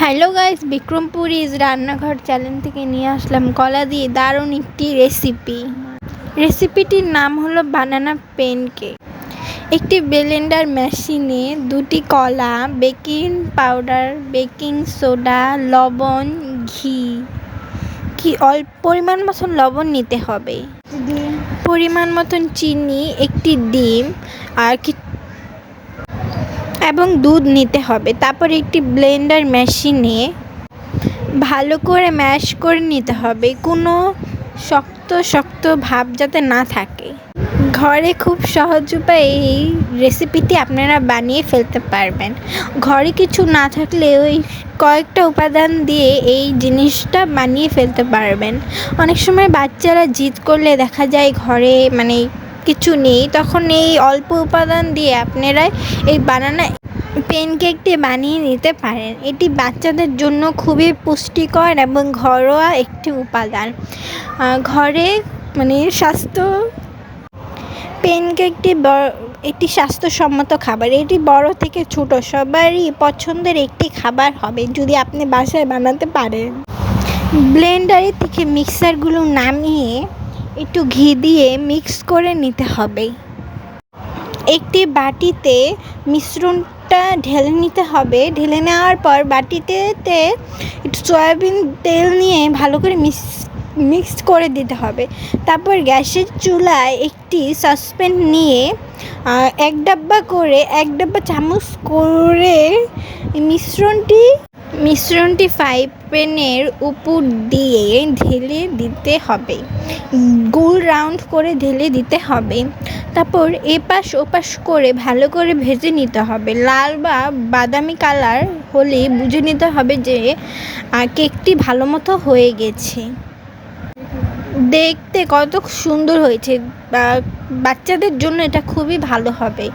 Hello guys Bikrampur রান্নাঘর channel থেকে নিয়ে আসলাম কলা দিয়ে দারুণ একটি রেসিপি রেসিপিটির নাম হলো বানানা পেন কেক একটি ব্লেন্ডার মেশিনে দুটি কলা বেকিং পাউডার বেকিং সোডা লবণ, ঘি। কি অল্প পরিমাণ মতন লবণ নিতে হবে। পরিমাণ মতন চিনি, একটি ডিম, আর কি এবং দুধ নিতে হবে। তারপর একটি ব্লেন্ডার মেশিনে ভালো করে ম্যাশ করে নিতে হবে। কোনো শক্ত শক্ত ভাব যাতে না থাকে। ঘরে খুব সহজ উপায়ে এই রেসিপিটি আপনারা বানিয়ে ফেলতে পারবেন। ঘরে কিছু না থাকলে ওই কয়েকটা উপাদান দিয়ে এই জিনিসটা বানিয়ে ফেলতে পারবেন। অনেক সময় বাচ্চারা জিদ করলে দেখা যায় ঘরে মানে কিছু নেই। তখন এই অল্প উপাদান দিয়ে আপনারা এই বানানা পেনকেকটি বানিয়ে নিতে পারেন। এটি বাচ্চাদের জন্য খুবই পুষ্টিকর এবং ঘরোয়া একটি উপাদান। ঘরে মানে স্বাস্থ্য পেনকেকটি একটি স্বাস্থ্যসম্মত খাবার। এটি বড় থেকে ছোট, সবারই পছন্দের একটি খাবার হবে যদি আপনি বাসায় বানাতে পারেন। ব্লেন্ডারে থেকে মিক্সারগুলো নামিয়ে একটু ঘি দিয়ে মিক্স করে নিতে হবে। একটি বাটিতে মিশ্রণটা ঢেলে নিতে হবে। ঢেলে নেওয়ার পর বাটিতে একটু সয়াবিন তেল নিয়ে ভালো করে মিক্স, মিক্সড করে দিতে হবে। তারপর গ্যাসের চুলায় একটি সসপ্যান নিয়ে এক ডাব্বা করে এক ডাব্বা চামচ করে মিশ্রণটি মিশ্রণটি ফ্রাই প্যানের উপর দিয়ে ঢেলে দিতে হবে। গোল রাউন্ড করে ঢেলে দিতে হবে। তারপর এপাশ ওপাশ করে ভালো করে ভেজে নিতে হবে। লাল বা বাদামি কালার হলে বুঝে নিতে হবে যে কেকটি ভালো মতো হয়ে গেছে। দেখতে কত সুন্দর হয়েছে। বাচ্চাদের জন্য এটা খুবই ভালো হবে।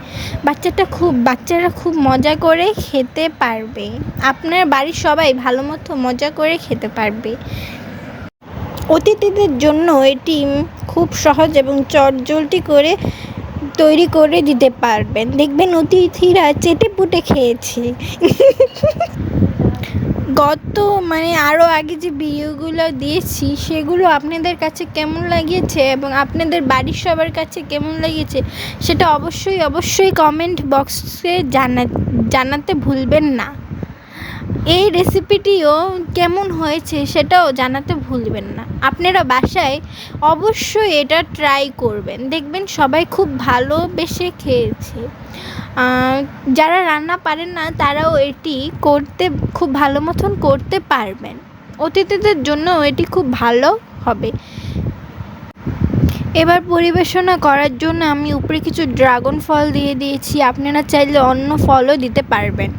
বাচ্চাটা খুব, বাচ্চারা খুব মজা করে খেতে পারবে। আপনার বাড়ির সবাই ভালো মতো মজা করে খেতে পারবে। অতিথিদের জন্য এটি খুব সহজ এবং চটজলটি করে তৈরি করে দিতে পারবেন। দেখবেন অতিথিরা চেটে পুটে খেয়েছে। গত মানে আরও আগে যে ভিডিওগুলো দিয়েছি, সেগুলো আপনাদের কাছে কেমন লাগিয়েছে এবং আপনাদের বাড়ির সবার কাছে কেমন লাগিয়েছে সেটা অবশ্যই অবশ্যই কমেন্ট বক্সে জানা, জানাতে ভুলবেন না। এই রেসিপিটিও কেমন হয়েছে, সেটাও জানাতে ভুলবেন না। আপনারা বাসায় অবশ্যই এটা ট্রাই করবেন। দেখবেন সবাই খুব ভালোবেসে খেয়েছে। যারা রান্না পারেন না, তারাও এটি করতে, খুব ভালো মতন করতে পারবেন। অতিথিদের জন্য এটি খুব ভালো হবে। এবার পরিবেশনা করার জন্য আমি উপরে কিছু ড্রাগন ফল দিয়ে দিয়েছি। আপনারা চাইলে অন্য ফলও দিতে পারবেন।